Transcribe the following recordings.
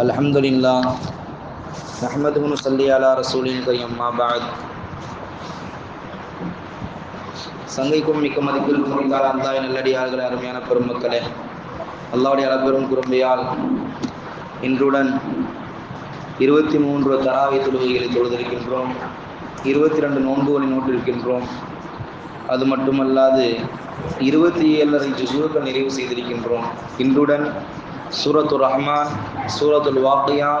الحمد لله نحمده ونصلي على رسول الكريم ما بعد சங்கைக்கும் மிக்க மதிப்பில் குறித்தால் அல்லாஹ் நல்லடியார்கள் அருமையான பெருமக்களே அல்லாவுடைய அளப்பெரும் குறும்பையால் இன்றுடன் இருபத்தி மூன்று தராவை தொழுகைகளை தொழுதிருக்கின்றோம் இருபத்தி ரெண்டு நோன்புகளை நோட்டிருக்கின்றோம் அது மட்டுமல்லாது இருபத்தி ஏழரை ஜுசுகள் நிறைவு செய்திருக்கின்றோம் இன்றுடன் சூரத்து ரஹ்மான் சூரத்துல் வாக்கியா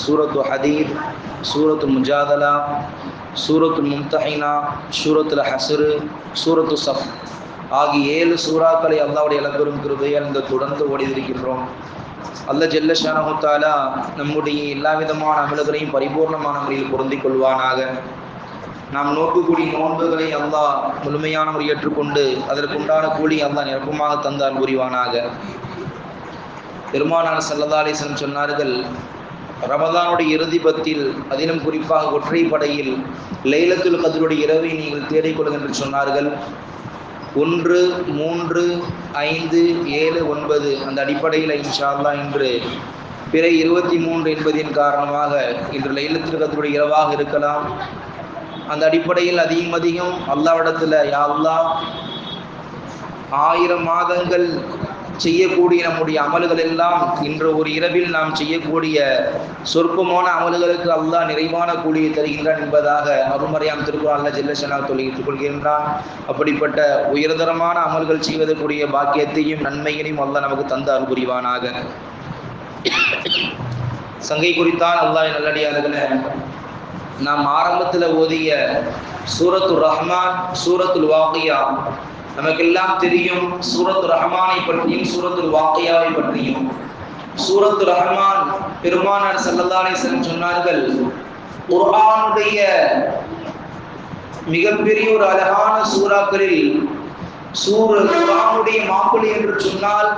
சூரத்து ஹதீப் சூரத்து முஜாதலா சூரத்து மும்தஹினா சூரத்துல ஹசரு சூரத்து சஃப். ஆகிய ஏழு சூறாக்களை அல்லாவுடைய இளப்பெரும் கிருபையால் இந்த தொடர்ந்து ஓடியிருக்கின்றோம். அல்ல ஜெல்ல தாலா நம்முடைய எல்லா விதமான அமல்களையும் பரிபூர்ணமான முறையில் பொருந்திக் கொள்வானாக. நாம் நோக்கக்கூடிய நோன்புகளை அல்லாஹ் முழுமையான முறை ஏற்றுக்கொண்டு அதற்குண்டான கூலி அல்லாஹ் நிரப்பமாக தந்தால் புரிவானாக. பெருமானார் சல்லல்லா அலிஸ்லம் சொன்னார்கள் ரமதானுடைய இறுதி பத்தில் அதிலும் குறிப்பாக ஒற்றைப்படையில் லைலத்துல் கதருடைய இரவை நீங்கள் தேடிக்கொள்ளுங்க என்று சொன்னார்கள். ஒன்று மூன்று ஐந்து ஏழு ஒன்பது அந்த அடிப்படையில் இன்ஷால்லா இன்று பிற இருபத்தி மூன்று என்பதின் காரணமாக இன்று லைலத்துல் கதருடைய இரவாக இருக்கலாம். அந்த அடிப்படையில் அதிகம் அதிகம் அல்லாவிடத்தில் யா ஆயிரம் மாதங்கள் செய்யக்கூடிய நம்முடைய அமல்கள் எல்லாம் இன்று ஒரு இரவில் நாம் செய்யக்கூடிய சொற்பமான அமல்களுக்கு அல்லாஹ் நிறைவான கூலியை தருகின்றான் என்பதாக அருமறையாம் திருக்குறள் அல்ல ஜெல்லசனா தொழில் கொள்கின்றான். அப்படிப்பட்ட உயர்தரமான அமல்கள் செய்வதற்குரிய பாக்கியத்தையும் நன்மையினையும் அல்லாஹ் நமக்கு தந்து அருபுரிவானாக சங்கை குறித்தான் அல்லாஹ் நல்லடியார்களே நாம் ஆரம்பத்தில் ஓதிய சூரத்து ரஹ்மான் சூரத்துல் வாக்கியா நமக்கெல்லாம் தெரியும் சூரத்து ரஹ்மானை பற்றியும் சூரத்துல் வாக்கையாவை பற்றியும். சூரத்து ரஹ்மான் பெருமானார் சல்லல்லாலே சொன்னார்கள் குர்ஆனுடைய மிகப்பெரிய ஒரு அழகான சூறாக்களில் சூர குரானுடைய மாப்பிள்ளை என்று சொன்னால்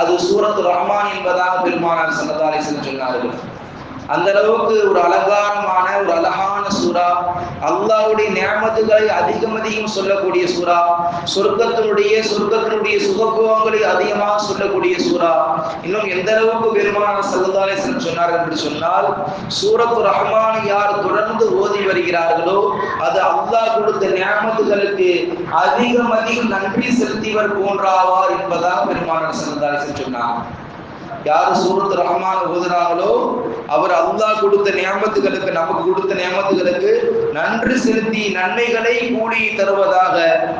அது சூரத்து ரஹ்மான் என்பதாக பெருமானார் சல்லல்லாலே சொன்னார்கள். அந்த அளவுக்கு ஒரு அலங்காரமான ஒரு அழகான சூறா. அல்லாவுடைய நியமத்துகளை அதிகம் அதிகம் சொல்லக்கூடிய சூறா. சொர்க்கத்தினுடைய சொர்க்கத்தினுடைய சுகபோகங்களை அதிகமாக சொல்லக்கூடிய சூறா. இன்னும் எந்த அளவுக்கு பெருமான சல்லதாலேசன் சொன்னார் என்று சொன்னால் சூரத்து ரஹ்மான் யார் தொடர்ந்து ஓதி வருகிறார்களோ அது அல்லாஹ் கொடுத்த நியமத்துகளுக்கு அதிகம் அதிகம் நன்றி செலுத்திவர் போன்றாவார் என்பதாக பெருமான சல்லதாலேசன் சொன்னார். யார் சூரத் ரஹ்மான் ஓதுறாங்களோ அவர் அல்லாஹ் கொடுத்த நியமத்துகளுக்கு நமக்கு கொடுத்த நியமத்துகளுக்கு நன்றி செலுத்தி நன்மைகளை கூடி தருவதாக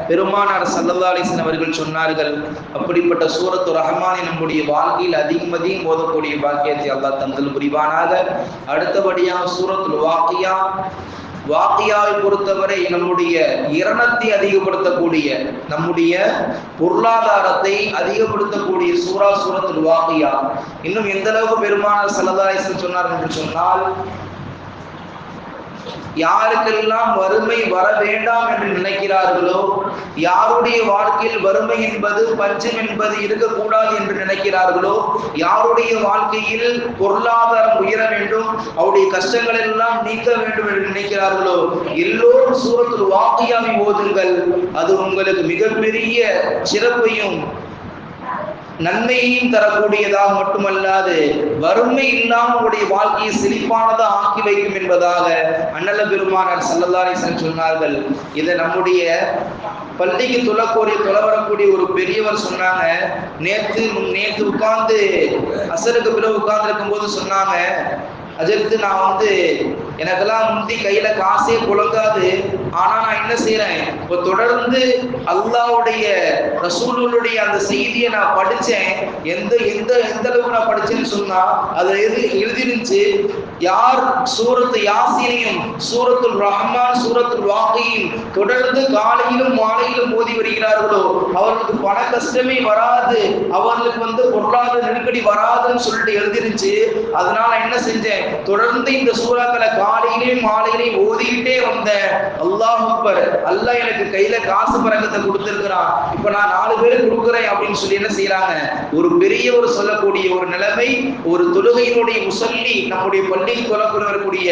பெருமானார் சல்லல்லா அலிசன் அவர்கள் சொன்னார்கள். அப்படிப்பட்ட சூரத்து ரஹ்மானை நம்முடைய வாழ்க்கையில் அதிகம் அதிகம் ஓதக்கூடிய பாக்கியத்தை அல்லாஹ் தந்தல் புரிவானாக. அடுத்தபடியாக சூரத்துல் வாக்கியா வாக்கியாவை பொறுத்தவரை நம்முடைய இரணத்தை அதிகப்படுத்தக்கூடிய நம்முடைய பொருளாதாரத்தை அதிகப்படுத்தக்கூடிய சூரா சூரத்தில் வாக்கியா. இன்னும் எந்த அளவுக்கு பெருமானார் சல்லதாயசன் சொன்னார் என்று சொன்னால் யாருக்கெல்லாம் வறுமை வர வேண்டாம் என்று நினைக்கிறார்களோ யாருடைய வாழ்க்கையில் வறுமை என்பது பஞ்சம் என்பது இருக்கக்கூடாது என்று நினைக்கிறார்களோ யாருடைய வாழ்க்கையில் பொருளாதாரம் உயர வேண்டும் அவருடைய கஷ்டங்கள் எல்லாம் நீக்க வேண்டும் என்று நினைக்கிறார்களோ எல்லோரும் சூரத்தில் வாக்கியாமை ஓதுங்கள். அது உங்களுக்கு மிகப்பெரிய சிறப்பையும் நன்மையையும் தரக்கூடியதாக மட்டுமல்லாது வறுமை இல்லாமல் உங்களுடைய வாழ்க்கையை செழிப்பானதாக ஆக்கி வைக்கும் என்பதாக அண்ணல பெருமானார் சல்லல்லாரேசன் சொன்னார்கள். இதை நம்முடைய பள்ளிக்கு தொழக்கூடிய தொலை வரக்கூடிய ஒரு பெரியவர் சொன்னாங்க. நேற்று நேற்று உட்கார்ந்து அசருக்கு பிறகு உட்கார்ந்து இருக்கும் போது சொன்னாங்க அதற்கு நான் வந்து எனக்கெல்லாம் முந்தி கையில காசே புழங்காது. ஆனா நான் என்ன செய்யறேன் இப்போ தொடர்ந்து அல்லாவுடைய ரசூலுடைய அந்த செய்தியை நான் படிச்சேன். எந்த எந்த எந்த அளவுக்கு நான் படிச்சேன்னு சொன்னா அதுல எது எழுதிருந்துச்சு யார் சூரத்து யாசினையும் சூரத்துல் ரஹ்மான் சூரத்துல் வாக்கையும் தொடர்ந்து காலையிலும் மாலையிலும் மோதி வருகிறார்களோ அவர்களுக்கு பண கஷ்டமே வராது. அவர்களுக்கு வந்து பொருளாதார நெருக்கடி வராதுன்னு சொல்லிட்டு எழுதிருந்துச்சு. அதனால என்ன செஞ்சேன்? தொடர்ந்து இந்த சூறாக்களை காலையிலையும் மாலையிலையும் ஓதிக்கிட்டே வந்த அல்லா அல்லாஹ் அக்பர். அல்லாஹ் எனக்கு கையில காசு பறக்கத்தை கொடுத்திருக்கிறான். இப்ப நான் நாலு பேருக்கு கொடுக்குறேன் அப்படின்னு சொல்லி என்ன செய்யறாங்க? ஒரு பெரிய ஒரு சொல்லக்கூடிய ஒரு நிலைமை ஒரு தொழுகையினுடைய முசல்லி நம்முடைய பள்ளியில் தொழக்கூடிய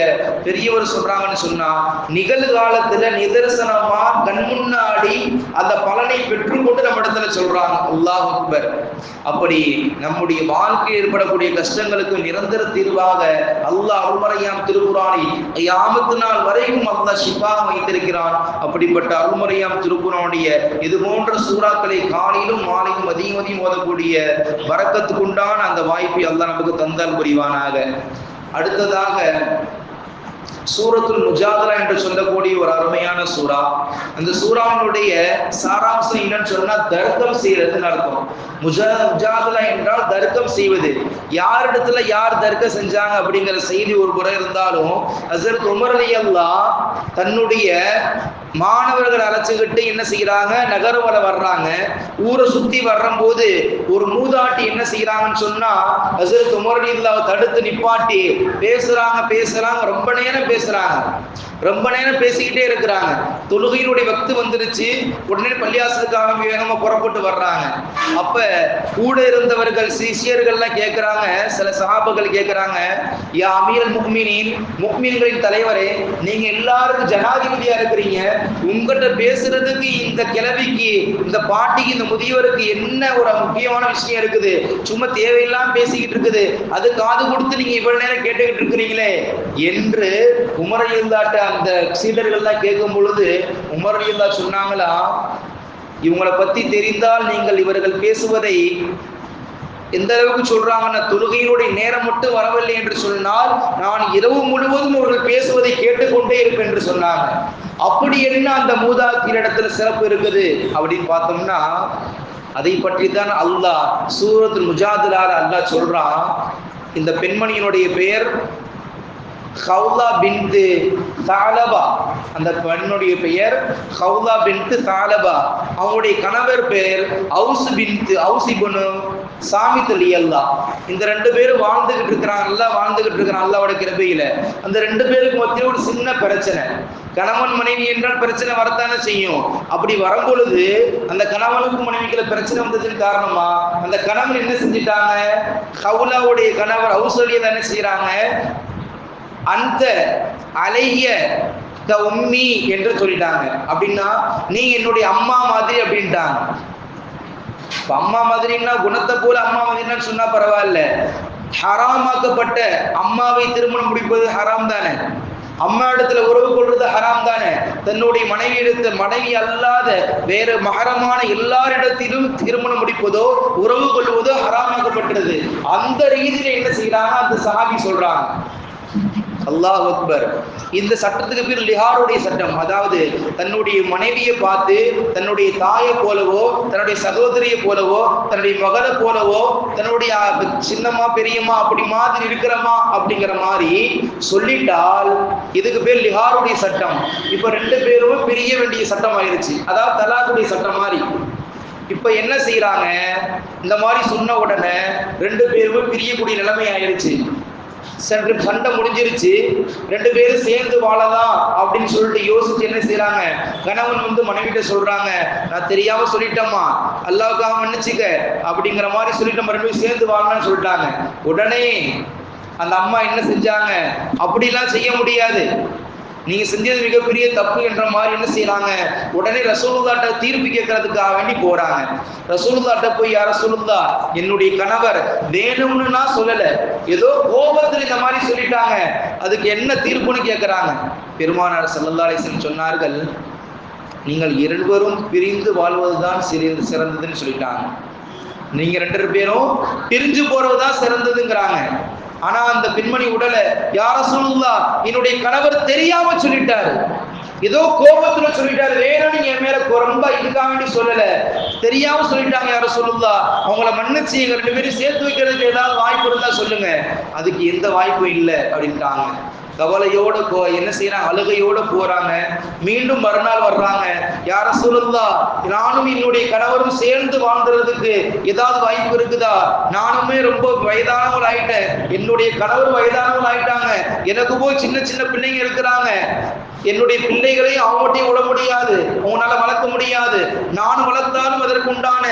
பெரியவர் சொல்றாங்கன்னு சொன்னா நிகழ்காலத்துல நிதர்சனமா கண் முன்னாடி அந்த பலனை பெற்றுக்கொண்டு நம்ம இடத்துல சொல்றாங்க. அல்லாஹ் அக்பர். அப்படி நம்முடைய வாழ்க்கையில் ஏற்படக்கூடிய கஷ்டங்களுக்கு நிரந்தர தீர்வாக அல்லாஹ் அருமறையான் திருக்குறானை யாமத்து நாள் வரைக்கும் அல்லாஹ் சிப்பாக ஷிஃபா இருக்கிறான். அப்படிப்பட்ட அருள்முறையாம் திருக்குறானுடைய இது போன்ற சூறாக்களை காலையிலும் மாலையும் அதிகம் அதிகம் ஓதக்கூடிய வரக்கத்துக்குண்டான அந்த வாய்ப்பை அல்லாஹ் நமக்கு தந்தால் புரிவானாக. அடுத்ததாக சூரத்துல் முஜாதலா என்று சொல்லக்கூடிய ஒரு அருமையான சூறா. அந்த சூறாவினுடைய சாராம்சம் என்னன்னு சொன்னா தர்க்கம் செய்யறதுன்னு அர்த்தம். முஜாதலா என்றால் தர்க்கம் செய்வது. யாரிடத்துல யார் தர்க்கம் செஞ்சாங்க அப்படிங்கிற செய்தி ஒரு புறம் இருந்தாலும் ஹசரத் உமர் அலி அல்லா தன்னுடைய மாணவர்கள் அழைச்சுக்கிட்டு என்ன செய்யறாங்க நகரவர வர்றாங்க. ஊரை சுத்தி வர்றம்போது ஒரு மூதாட்டி என்ன செய்யறாங்கன்னு சொன்னா ஹசரத் உமர் அலி அல்லாஹ் தடுத்து நிப்பாட்டி பேசுறாங்க பேசுறாங்க ரொம்ப நேரம் பேசுறாங்க. ரொம்ப நேரம் பேசிக்கிட்டே இருக்கிறாங்க. தொழுகையினுடைய வக்து வந்துருச்சு. உடனே பள்ளியாசத்துக்காக வேகமா புறப்பட்டு வர்றாங்க. அப்ப கூட இருந்தவர்கள் சிஷியர்கள்லாம் கேட்கிறாங்க சில சகாபுகள் கேட்கிறாங்க யா அமீரல் முக்மினின் முக்மீன்களின் தலைவரே நீங்க எல்லாருக்கும் ஜனாதிபதியா இருக்கிறீங்க. உங்ககிட்ட பேசுறதுக்கு இந்த கிழவிக்கு இந்த பாட்டிக்கு இந்த முதியவருக்கு என்ன ஒரு முக்கியமான விஷயம் இருக்குது? சும்மா தேவையில்லாம பேசிக்கிட்டு இருக்குது. அது காது கொடுத்து நீங்க இவ்வளவு நேரம் கேட்டுக்கிட்டு இருக்கிறீங்களே என்று உமரையுந்தாட்ட அந்த சீடர்கள்லாம் கேட்கும் பொழுது உமரையுந்தா சொன்னாங்களா? இவங்களை பத்தி தெரிந்தால் நீங்கள் இவர்கள் பேசுவதை எந்த அளவுக்கு சொல்றாங்கன்னா தொழுகையினுடைய நேரம் மட்டும் வரவில்லை என்று சொன்னால் நான் இரவு முழுவதும் அவர்கள் பேசுவதை கேட்டுக்கொண்டே இருப்பேன் என்று சொன்னாங்க. அப்படி என்ன அந்த மூதாக்கிரிடத்துல சிறப்பு இருக்குது அப்படின்னு பார்த்தோம்னா அதை பற்றி தான் அல்லாஹ் சூரத் முஜாதிலால அல்லாஹ் சொல்றான். இந்த பெண்மணியினுடைய பெயர் ஹவுலா பின்து தாலபா அந்த பெண்ணுடைய பெயர் ஹவுலா பின்து தாலபா அவங்களுடைய கணவர் பெயர் அவுஸ் பின்து அவுசிபனு பொண்ணு அலி அல்லா. இந்த ரெண்டு பேரும் வாழ்ந்துகிட்டு இருக்கிறாங்க நல்லா வாழ்ந்துகிட்டு இருக்கிறாங்க அல்லாவோட கிருபையில. அந்த ரெண்டு பேருக்கு மத்தியில் ஒரு சின்ன பிரச்சனை. கணவன் மனைவி என்றால் பிரச்சனை வரத்தானே செய்யும். அப்படி வரும் பொழுது அந்த கணவனுக்கும் மனைவிக்குள்ள பிரச்சனை வந்ததுக்கு காரணமா அந்த கணவன் என்ன செஞ்சிட்டாங்க? ஹவுலாவுடைய கணவர் ஹவுசலியில் என்ன செய்யறாங்க அந்த அழகிய த உம்மி என்று சொல்லிட்டாங்க. அப்படின்னா நீ என்னுடைய அம்மா மாதிரி அப்படின்ட்டாங்க. அம்மா மாதிரின்னா குணத்தை போல அம்மா மாதிரின்னா சொன்னா பரவாயில்ல. ஹராமாக்கப்பட்ட அம்மாவை திருமணம் முடிப்பது ஹராம் தானே? அம்மா இடத்துல உறவு கொள்வது ஹராம் தானே? தன்னுடைய மனைவி இடத்துல மனைவி அல்லாத வேறு மகரமான எல்லாரிடத்திலும் திருமணம் முடிப்பதோ உறவு கொள்வதோ ஹராமாக்கப்பட்டது. அந்த ரீதியில என்ன செய்யறாங்க அந்த சஹாபி சொல்றாங்க. அல்லாஹ் அக்பர். இந்த சட்டத்துக்கு பேர் லிஹாருடைய சட்டம் அதாவது தன்னுடைய மனைவியை பார்த்து தன்னுடைய தாயை போலவோ தன்னுடைய சகோதரியை போலவோ தன்னுடைய மகளை போலவோ தன்னுடைய சின்னம்மா பெரியம்மா அப்படி மாதிரி இருக்கிறமா அப்படிங்கிற மாதிரி சொல்லிட்டால் இதுக்கு பேர் லிஹாருடைய சட்டம். இப்ப ரெண்டு பேரும் பிரிய வேண்டிய சட்டம் ஆயிடுச்சு அதாவது தலாக்குடைய சட்டம் மாதிரி. இப்ப என்ன செய்யறாங்க இந்த மாதிரி சொன்ன உடனே ரெண்டு பேரும் பிரியக்கூடிய நிலைமை ஆயிடுச்சு சென்று சண்டை முடிஞ்சிருச்சு. ரெண்டு பேரும் சேர்ந்து வாழலாம் அப்படின்னு சொல்லிட்டு யோசிச்சு என்ன செய்யறாங்க கணவன் வந்து மனைவிட்ட சொல்றாங்க நான் தெரியாம சொல்லிட்டேம்மா. அல்லாவுக்காக மன்னிச்சுக்க. அப்படிங்கிற மாதிரி சொல்லிட்டு ரெண்டு பேரும் சேர்ந்து வாழலாம்னு சொல்லிட்டாங்க. உடனே அந்த அம்மா என்ன செஞ்சாங்க? அப்படிலாம் செய்ய முடியாது. நீங்க செஞ்சது மிகப்பெரிய தப்பு என்ற மாதிரி என்ன செய்யறாங்க உடனே ரசூலுல்லாட்ட தீர்ப்பு கேட்கறதுக்காக வேண்டி போறாங்க. ரசூலுல்லாட்ட போய் யார சொல்லுதா என்னுடைய கணவர் வேணும்னு நான் சொல்லல. ஏதோ கோபத்தில் இந்த மாதிரி சொல்லிட்டாங்க. அதுக்கு என்ன தீர்ப்புன்னு கேட்கறாங்க. பெருமானார் சல்லல்லா சொன்னார்கள் நீங்கள் இருவரும் பிரிந்து வாழ்வதுதான் சிறந்த சிறந்ததுன்னு சொல்லிட்டாங்க. நீங்க ரெண்டு பேரும் பிரிஞ்சு போறதுதான் சிறந்ததுங்கிறாங்க. ஆனா அந்த பெண்மணி உடலை யார சொல்லுங்களா என்னுடைய கணவர் தெரியாம சொல்லிட்டாரு. ஏதோ கோபத்துல சொல்லிட்டாரு. வேணும் நீங்க என் மேல ரொம்ப இதுக்காக வேண்டி சொல்லல. தெரியாம சொல்லிட்டாங்க யார சொல்லுதா அவங்கள மன்னிச்சு எங்க ரெண்டு பேரும் சேர்த்து வைக்கிறதுக்கு ஏதாவது வாய்ப்பு இருந்தா சொல்லுங்க. அதுக்கு எந்த வாய்ப்பும் இல்லை அப்படின்ட்டாங்க. கவலையோட போ என்ன செய்யறாங்க? அழுகையோட போறாங்க. மீண்டும் மறுநாள் வர்றாங்க. யார சொல்லுதா நானும் என்னுடைய கணவரும் சேர்ந்து வாழ்ந்துறதுக்கு ஏதாவது வாய்ப்பு இருக்குதா? நானுமே ரொம்ப வயதானவள் ஆயிட்டேன். என்னுடைய கணவர் வயதானவள் ஆயிட்டாங்க. எனக்கு போய் சின்ன சின்ன பிள்ளைங்க இருக்கிறாங்க. என்னுடைய பிள்ளைகளையும் அவங்கட்டையும் விட முடியாது. உங்களால வளர்க்க முடியாது. நான் வளர்த்தாலும் அதற்குண்டான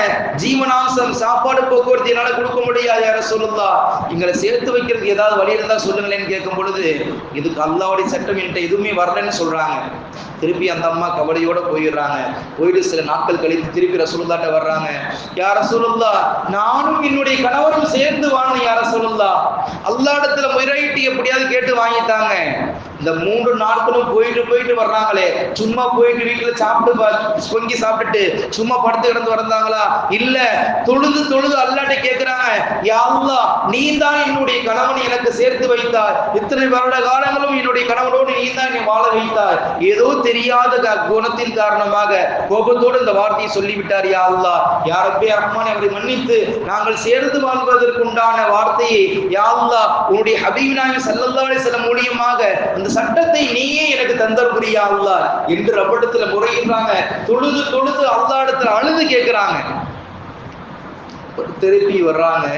ஜீவனாம்சம் சாப்பாடு போக்குவரத்து என்னால கொடுக்க முடியாது யார சொல்லுதா எங்களை சேர்த்து வைக்கிறதுக்கு ஏதாவது வழி இருந்தா சொல்லுங்களேன்னு கேட்கும் பொழுது இதுக்கு அல்லாவுடைய சட்டம் என்கிட்ட எதுவுமே வரலன்னு சொல்றாங்க. திருப்பி அந்த அம்மா கவலையோட போயிடுறாங்க. போயிட்டு சில நாட்கள் கழித்து திருப்பி ரசூலுல்லாட்ட வர்றாங்க. யார சொல்லுல்லா நானும் என்னுடைய கணவரும் சேர்ந்து வாழணும் யார சொல்லுல்லா அல்லாடத்துல முறையிட்டு எப்படியாவது கேட்டு வாங்கிட்டாங்க. இந்த மூன்று நாட்களும் போயிட்டு போயிட்டு வர்றாங்களே. சும்மா போயிட்டு வீட்டுல சாப்பிட்டு பொங்கி சாப்பிட்டுட்டு சும்மா படுத்து கிடந்து வந்தாங்களா இல்ல தொழுது தொழுது அல்லாட்ட கேக்குறாங்க யா நீ தான் என்னுடைய கணவனை எனக்கு சேர்த்து வைத்தார் இத்தனை வருட காலங்களும் என்னுடைய கணவனோடு நீ தான் என்னை வாழ வைத்தார் ஏதோ தெரியாத குணத்தின் காரணமாக கோபத்தோடு இந்த வார்த்தையை சொல்லிவிட்டார் யா யாரப்பே யா ரஹ்மான் அவரை மன்னித்து நாங்கள் சேர்ந்து வாழ்வதற்குண்டான வார்த்தையை யா உன்னுடைய ஹபீப் நாயகம் செல்ல அலைஹி மூலியமாக அந்த சட்டத்தை நீயே எனக்கு தந்தர் புரியா அல்லாஹ்? என்று ரப்படத்துல முறையிடுறாங்க. தொழுது தொழுது அல்லாடத்துல அழுது கேட்கிறாங்க திருப்பி வர்றாங்க.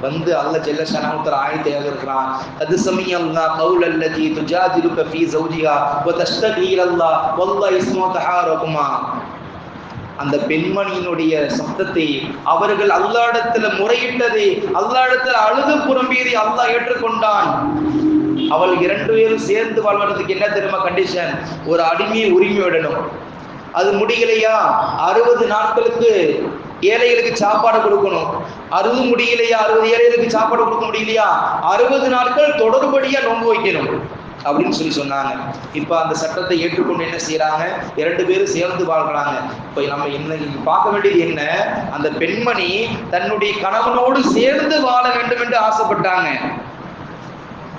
வந்து அல்ல ஜெல்ல ஷனாவுத்தர் ஆயத்தை இருக்கிறான் அது சமயம்னா கவுல் அல்லதி துஜாதிலுக ஃபீ ஜௌஜிஹா வ தஸ்தகீ அல்லா வல்லா இஸ்மு தஹாரகுமா. அந்த பெண்மணியினுடைய சப்தத்தை அவர்கள் அல்லாடத்துல முறையிட்டதை அல்லாடத்துல அழுது புறம்பியதை அல்லாஹ் ஏற்றுக்கொண்டான். அவள் இரண்டு பேரும் சேர்ந்து வாழ்வதற்கு என்ன தெரியுமா கண்டிஷன் ஒரு அடிமையை உரிமை விடணும். அது முடியலையா? அறுபது நாட்களுக்கு ஏழைகளுக்கு சாப்பாடு கொடுக்கணும். அறுபது முடியலையா? அறுபது ஏழைகளுக்கு சாப்பாடு கொடுக்க முடியலையா? அறுபது நாட்கள் தொடர்படியா நோன்பு வைக்கணும் அப்படின்னு சொல்லி சொன்னாங்க. இப்ப அந்த சட்டத்தை ஏற்றுக்கொண்டு என்ன செய்யறாங்க இரண்டு பேரும் சேர்ந்து வாழ்றாங்க. இப்ப நம்ம என்ன பார்க்க வேண்டியது என்ன? அந்த பெண்மணி தன்னுடைய கணவனோடு சேர்ந்து வாழ வேண்டும் என்று ஆசைப்பட்டாங்க.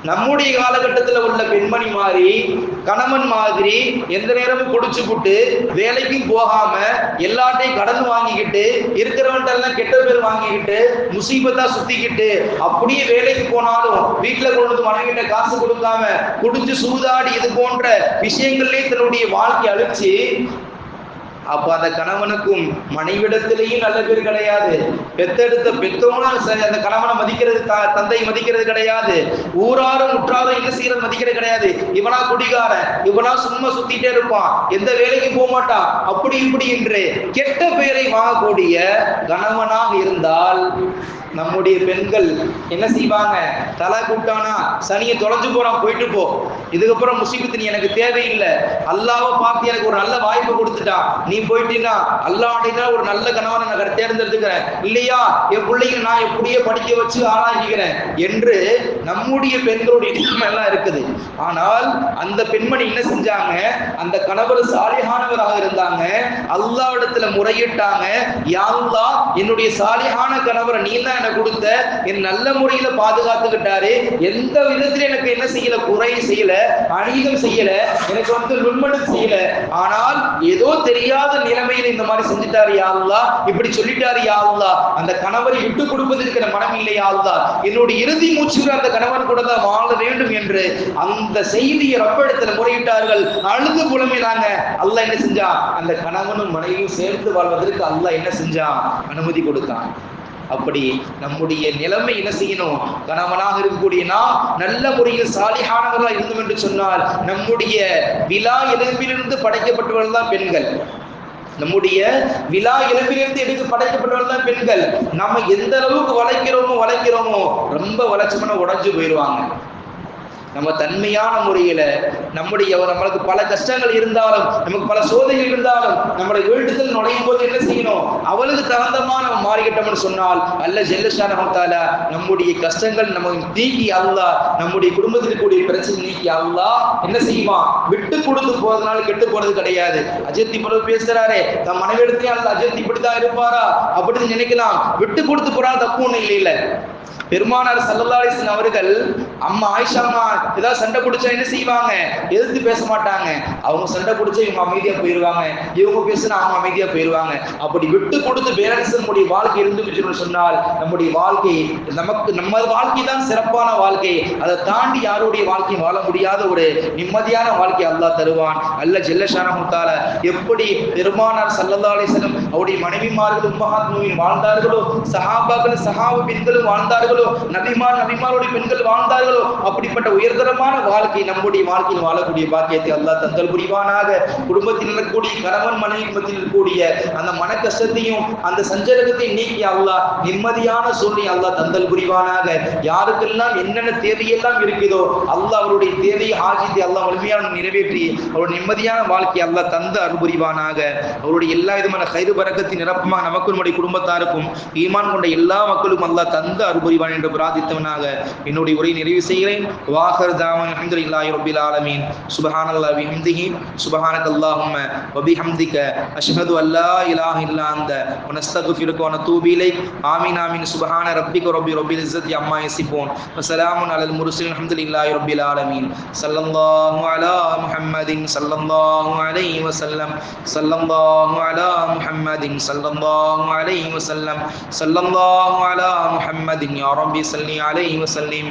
நம்முடைய காலகட்டத்தில் உள்ள பெண்மணி மாதிரி கணவன் மாதிரி எந்த நேரமும் குடிச்சு புட்டு வேலைக்கும் போகாம எல்லாட்டையும் கடன் வாங்கிக்கிட்டு இருக்கிறவன்ட்ட எல்லாம் கெட்ட பேர் வாங்கிக்கிட்டு முசீபத்தா சுத்திக்கிட்டு அப்படியே வேலைக்கு போனாலும் வீட்டுல கொண்டு வந்து மனைவிட்ட காசு கொடுக்காம குடிச்சு சூதாடி இது போன்ற விஷயங்கள்லயே தன்னுடைய வாழ்க்கை அழிச்சு அப்ப அந்த கணவனுக்கும் மனைவிடத்திலேயும் நல்ல பேர் கிடையாது. பெத்தெடுத்த பெத்தவனும் ச- அந்த கணவனை மதிக்கிறது தந்தை மதிக்கிறது கிடையாது. ஊராரும் உற்றாரும் என்ன செய்யறது மதிக்கிறது கிடையாது. இவனா குடிகாரன் இவனா சும்மா சுத்திட்டே இருப்பான். எந்த வேலைக்கும் போக மாட்டான் அப்படி இப்படி என்று கெட்ட பெயரை வாங்கக்கூடிய கணவனாக இருந்தால் நம்முடைய பெண்கள் என்ன செய்வாங்க? தலை கூட்டானா சனியை தொலைஞ்சு போறான் போயிட்டு போ. இதுக்கப்புறம் முசீபத்து நீ எனக்கு தேவையில்லை. அல்லாவை பார்த்து எனக்கு ஒரு நல்ல வாய்ப்பு கொடுத்துட்டான். நீ போயிட்டீங்கன்னா அல்லாட்டினா ஒரு நல்ல கணவனை நான் தேர்ந்தெடுத்துக்கிறேன். இல்லையா? என் பிள்ளைங்க நான் எப்படியே படிக்க வச்சு ஆளாக்கிக்கிறேன் என்று நம்முடைய பெண்களுடைய நிலைமை எல்லாம் இருக்குது. ஆனால் அந்த பெண்மணி என்ன செஞ்சாங்க? அந்த கணவர் சாலிகானவராக இருந்தாங்க. அல்லாவிடத்துல முறையிட்டாங்க. யா என்னுடைய சாலிகான கணவரை நீ தான் எனக்கு கொடுத்த என் நல்ல முறையில பாதுகாத்துக்கிட்டாரு. எந்த விதத்துல எனக்கு என்ன செய்யல? குறை செய்யல அநீதம் செய்யல எனக்கு வந்து நுண்மணம் செய்யல. ஆனால் ஏதோ தெரியாத நிலைமையில இந்த மாதிரி செஞ்சுட்டாரு யா இப்படி சொல்லிட்டாரு யா அந்த கணவரை விட்டு கொடுப்பதற்கு மனம் இல்லை யாருதா என்னோட என்னுடைய இறுதி மூச்சு அந்த கணவன் கூட தான் வாழ வேண்டும் என்று அந்த செய்தியை ரப்பிடத்துல முறையிட்டார்கள். அழுது புலம்பினாங்க. அல்ல என்ன செஞ்சான்? அந்த கணவனும் மனைவியும் சேர்ந்து வாழ்வதற்கு அல்ல என்ன செஞ்சான்? அனுமதி கொடுத்தான். அப்படி நம்முடைய நிலைமை என்ன செய்யணும்? கணவனாக இருக்கக்கூடிய நாம் நல்ல முறையில் சாலிகானவர்களாக இருந்தோம் என்று சொன்னால் நம்முடைய விழா எலும்பிலிருந்து படைக்கப்பட்டவர்கள் தான் பெண்கள். நம்முடைய விழா எலும்பிலிருந்து எடுத்து படைக்கப்பட்டவர்கள் தான் பெண்கள். நம்ம எந்த அளவுக்கு வளைக்கிறோமோ வளைக்கிறோமோ ரொம்ப வளைச்சோம்னா உடைஞ்சு போயிடுவாங்க. நம்ம தன்மையான முறையில நம்முடைய நம்மளுக்கு பல கஷ்டங்கள் இருந்தாலும் நமக்கு பல சோதனைகள் இருந்தாலும் நம்மளுடைய வீட்டுக்குள் நுழையும் போது என்ன செய்யணும்? அவளுக்கு தகுந்தமா நம்ம மாறிக்கிட்டோம்னு சொன்னால் அல்ல ஜெல்லஷான நம்முடைய கஷ்டங்கள் நம்ம நீக்கி அல்லா நம்முடைய குடும்பத்தில் கூடிய பிரச்சனை நீக்கி அல்லா என்ன செய்வான்? விட்டு கொடுத்து போறதுனால கெட்டு போறது கிடையாது. அஜித் இவ்வளவு பேசுறாரே தன் மனைவி இடத்துல அல்ல அஜித் இப்படிதான் இருப்பாரா? அப்படின்னு நினைக்கலாம். விட்டு கொடுத்து போறாங்க தப்பு ஒண்ணு இல்லை இல்ல பெருமானார் சல்லல்லாசன் அவர்கள் அம்மா ஆயிஷாமா ஏதாவது சண்டை பிடிச்சா என்ன செய்வாங்க? எதிர்த்து பேச மாட்டாங்க. அவங்க சண்டை பிடிச்சா இவங்க அமைதியா போயிருவாங்க. இவங்க பேசுனா அவங்க அமைதியா போயிருவாங்க. அப்படி விட்டு கொடுத்து பேரண்ட்ஸ் நம்முடைய வாழ்க்கை இருந்து சொன்னால் நம்முடைய வாழ்க்கை நமக்கு நம்ம வாழ்க்கை தான் சிறப்பான வாழ்க்கை. அதை தாண்டி யாருடைய வாழ்க்கையும் வாழ முடியாத ஒரு நிம்மதியான வாழ்க்கை அல்லாஹ் தருவான். அல்ல ஜெல்லஷான முத்தால எப்படி பெருமானார் சல்லல்லா அலிஸ்லம் அவருடைய மனைவிமார்கள் உம்மஹாத் வாழ்ந்தார்களோ சஹாபாக்கள் சஹாபு பெண்களும் வாழ்ந்தார்களோ நபிமார் நபிமாருடைய பெண்கள் வாழ்ந்தார்கள் சொன்னார்களோ அப்படிப்பட்ட உயர்தரமான வாழ்க்கை நம்முடைய வாழ்க்கையில் வாழக்கூடிய பாக்கியத்தை அல்லாஹ் தந்தல் புரிவானாக. குடும்பத்தில் இருக்கக்கூடிய கணவன் மனைவி இருக்கக்கூடிய அந்த மன கஷ்டத்தையும் அந்த சஞ்சலகத்தை நீக்கி அல்லாஹ் நிம்மதியான சூழ்நிலை அல்லாஹ் தந்தல் புரிவானாக. யாருக்கெல்லாம் என்னென்ன தேவையெல்லாம் இருக்குதோ அல்லாஹ் அவருடைய தேவையை ஆஜித்தை அல்லாஹ் முழுமையான நிறைவேற்றி அவருடைய நிம்மதியான வாழ்க்கை அல்லாஹ் தந்த அருபுரிவானாக அவருடைய எல்லா விதமான கைது பறக்கத்தின் நிரப்பமாக நமக்கு நம்முடைய குடும்பத்தாருக்கும் ஈமான் கொண்ட எல்லா மக்களுக்கும் அல்லாஹ் தந்த அருபுரிவான் என்று பிரார்த்தித்தவனாக. என்னுடைய உரை நிறைவு செய்கிறேன் வாஹர் தாவன் அல்ஹம்துலில்லாஹி ரப்பில் ஆலமீன் சுப்ஹானல்லாஹி வபிஹம்திஹி சுப்ஹானக அல்லாஹும்ம வபிஹம்திக அஷ்ஹது அல்லா இலாஹ இல்லா அன்த வனஸ்தக்ஃபிருக வனதூபு இலைக் ஆமீன் ஆமீன் சுப்ஹான ரப்பிக ரப்பி ரப்பில் இஸ்ஸத்தி அம்மா யசிஃபூன் வஸலாமுன் அலல் முர்சலின் அல்ஹம்துலில்லாஹி ரப்பில் ஆலமீன் ஸல்லல்லாஹு அலா முஹம்மதின் ஸல்லல்லாஹு அலைஹி வஸல்லம் ஸல்லல்லாஹு அலா முஹம்மதின் ஸல்லல்லாஹு அலைஹி வஸல்லம் ஸல்லல்லாஹு அலா முஹம்மதின் யா ரப்பி ஸல்லி அலைஹி வஸல்லிம்